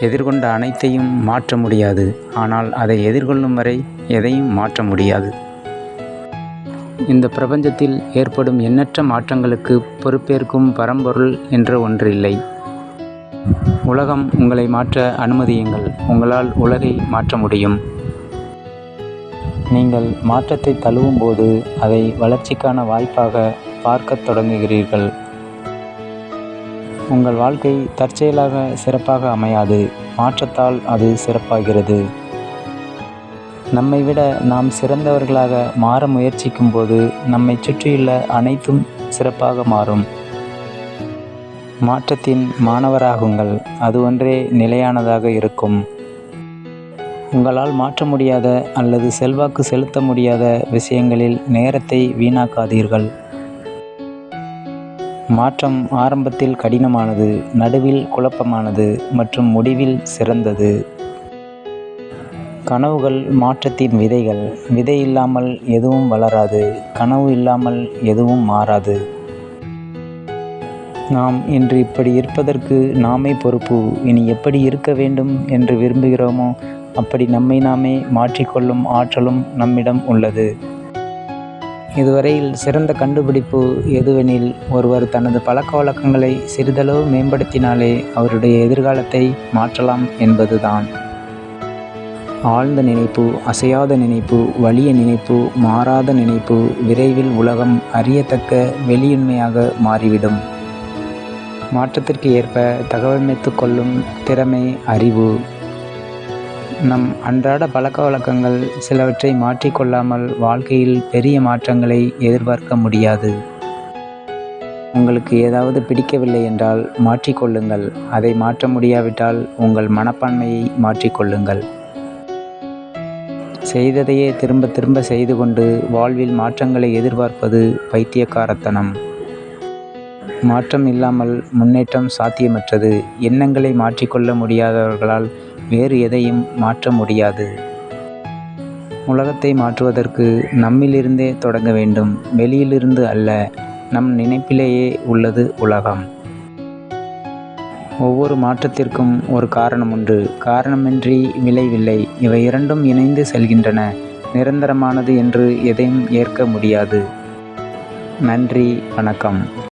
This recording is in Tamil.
எதிர்கொண்ட அனைத்தையும் மாற்ற முடியாது. ஆனால் அதை எதிர்கொள்ளும் வரை எதையும் மாற்ற முடியாது. இந்த பிரபஞ்சத்தில் ஏற்படும் எண்ணற்ற மாற்றங்களுக்கு பொறுப்பேற்கும் பரம்பொருள் என்ற ஒன்று இல்லை உலகம் உங்களை மாற்ற அனுமதியுங்கள். உங்களால் உலகை மாற்ற முடியும். நீங்கள் மாற்றத்தை தழுவும் போது அதை வளர்ச்சிக்கான வாய்ப்பாக பார்க்கத் தொடங்குகிறீர்கள். உங்கள் வாழ்க்கை தற்செயலாக சிறப்பாக அமையாது. மாற்றத்தால் அது சிறப்பாகிறது. நம்மை விட நாம் சிறந்தவர்களாக மாற முயற்சிக்கும் போது நம்மை சுற்றியுள்ள அனைத்தும் சிறப்பாக மாறும். மாற்றத்தின் மாணவராகுங்கள். அது ஒன்றே நிலையானதாக இருக்கும். உங்களால் மாற்ற முடியாத அல்லது செல்வாக்கு செலுத்த முடியாத விஷயங்களில் நேரத்தை வீணாக்காதீர்கள். மாற்றம் ஆரம்பத்தில் கடினமானது நடுவில் குழப்பமானது மற்றும் முடிவில் சிறந்தது. கனவுகள் மாற்றத்தின் விதைகள். விதை இல்லாமல் எதுவும் வளராது. கனவு இல்லாமல் எதுவும் மாறாது. நாம் இன்று இப்படி இருப்பதற்கு நாமே பொறுப்பு. இனி எப்படி இருக்க வேண்டும் என்று விரும்புகிறோமோ அப்படி நம்மை நாமே மாற்றிக்கொள்ளும் ஆற்றலும் நம்மிடம் உள்ளது. இதுவரையில் சிறந்த கண்டுபிடிப்பு எதுவெனில் ஒருவர் தனது பழக்க வழக்கங்களை சிறிதளவு மேம்படுத்தினாலே அவருடைய எதிர்காலத்தை மாற்றலாம் என்பதுதான். ஆழ்ந்த நினைப்பு அசையாத நினைப்பு வலிய நினைப்பு மாறாத நினைப்பு விரைவில் உலகம் அறியத்தக்க வெளியுண்மையாக மாறிவிடும். மாற்றத்திற்கு ஏற்ப தகவமைத்து கொள்ளும் திறமை அறிவு நம் அன்றாட பழக்க வழக்கங்கள் சிலவற்றை மாற்றிக்கொள்ளாமல் வாழ்க்கையில் பெரிய மாற்றங்களை எதிர்பார்க்க முடியாது. உங்களுக்கு ஏதாவது பிடிக்கவில்லை என்றால் மாற்றிக்கொள்ளுங்கள் அதை மாற்ற முடியாவிட்டால் உங்கள் மனப்பான்மையை மாற்றிக்கொள்ளுங்கள் செய்ததையே திரும்ப திரும்ப செய்து கொண்டு வாழ்வில் மாற்றங்களை எதிர்பார்ப்பது பைத்தியக்காரத்தனம். மாற்றம் இல்லாமல் முன்னேற்றம் சாத்தியமற்றது. எண்ணங்களை மாற்றிக்கொள்ள முடியாதவர்களால் வேறு எதையும் மாற்ற முடியாது. உலகத்தை மாற்றுவதற்கு நம்மிலிருந்தே தொடங்க வேண்டும். வெளியிலிருந்து அல்ல நம் நினைப்பிலேயே உள்ளது உலகம். ஒவ்வொரு மாற்றத்திற்கும் ஒரு காரணம் உண்டு. காரணமின்றி விளைவில்லை. இவை இரண்டும் இணைந்து செல்கின்றன. நிரந்தரமானது என்று எதையும் ஏற்க முடியாது. நன்றி வணக்கம்.